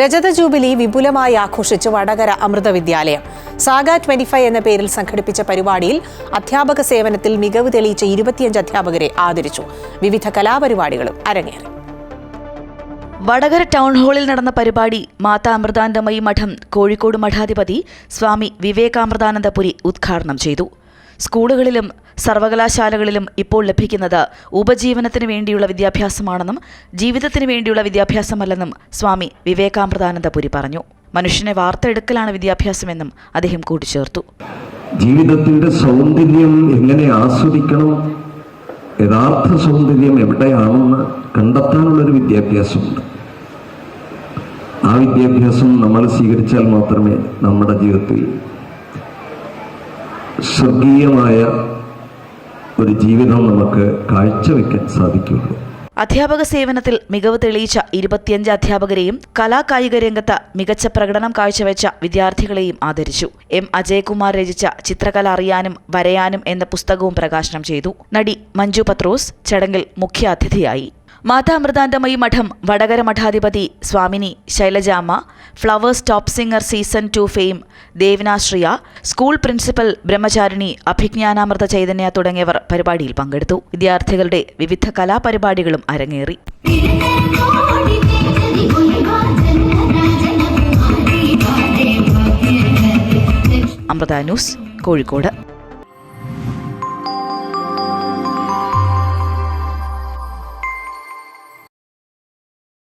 രജത ജൂബിലി വിപുലമായി ആഘോഷിച്ച് വടകര അമൃത വിദ്യാലയം. സാഗ ട്വന്റി ഫൈവ് എന്ന പേരിൽ സംഘടിപ്പിച്ച പരിപാടിയിൽ അധ്യാപക സേവനത്തിൽ മികവ് തെളിയിച്ച ഇരുപത്തിയഞ്ച് അധ്യാപകരെ ആദരിച്ചു. വിവിധ കലാപരിപാടികളും അരങ്ങേറി. വടകര ടൗൺ ഹാളിൽ നടന്ന പരിപാടി മാതാ അമൃതാനന്ദമയി മഠം കോഴിക്കോട് മഠാധിപതി സ്വാമി വിവേകാമൃതാനന്ദപുരി ഉദ്ഘാടനം ചെയ്തു. സ്കൂളുകളിലും സർവകലാശാലകളിലും ഇപ്പോൾ ലഭിക്കുന്നത് ഉപജീവനത്തിന് വേണ്ടിയുള്ള വിദ്യാഭ്യാസമാണെന്നും ജീവിതത്തിന് വേണ്ടിയുള്ള വിദ്യാഭ്യാസമല്ലെന്നും സ്വാമി വിവേകാമൃതാനന്ദപുരി പറഞ്ഞു. മനുഷ്യനെ വാർത്തെടുക്കലാണ് വിദ്യാഭ്യാസമെന്നും അദ്ദേഹം കൂട്ടിച്ചേർത്തു. ജീവിതത്തിന്റെ സൗന്ദര്യം എങ്ങനെ ആസ്വദിക്കണം? യഥാർത്ഥ സൗന്ദര്യം എവിടെയാണെന്ന് കണ്ടെത്താനുള്ളൊരു വിദ്യാഭ്യാസമുണ്ട്. ആ വിദ്യാഭ്യാസം നമ്മൾ സ്വീകരിച്ചാൽ മാത്രമേ നമ്മുടെ ജീവിതത്തിൽ സ്വർഗീയമായ ഒരു ജീവിതം നമുക്ക് കാഴ്ചവെക്കാൻ സാധിക്കുകയുള്ളൂ അധ്യാപക സേവനത്തിൽ മികവ് തെളിയിച്ച ഇരുപത്തിയഞ്ച് അധ്യാപകരെയും കലാകായിക രംഗത്ത് മികച്ച പ്രകടനം കാഴ്ചവെച്ച വിദ്യാർത്ഥികളെയും ആദരിച്ചു. എം അജയകുമാർ രചിച്ച ചിത്രകല അറിയാനും വരയാനും എന്ന പുസ്തകവും പ്രകാശനം ചെയ്തു. നടി മഞ്ജു പത്രോസ് ചടങ്ങിൽ മുഖ്യ അതിഥിയായി മാതാ അമൃതാനന്ദമയി മഠം വടകര മഠാധിപതി Swamini Shailajamma flowers top singer season two fame Devanashriya school principal Brahmacharini Abhijnanamrita Chaitanya തുടങ്ങിയവർ പരിപാടിയിൽ പങ്കെടുത്തു. വിദ്യാർത്ഥികളുടെ വിവിധ കലാപരിപാടികളും അരങ്ങേറി. അമൃത ന്യൂസ് കോഴിക്കോട്.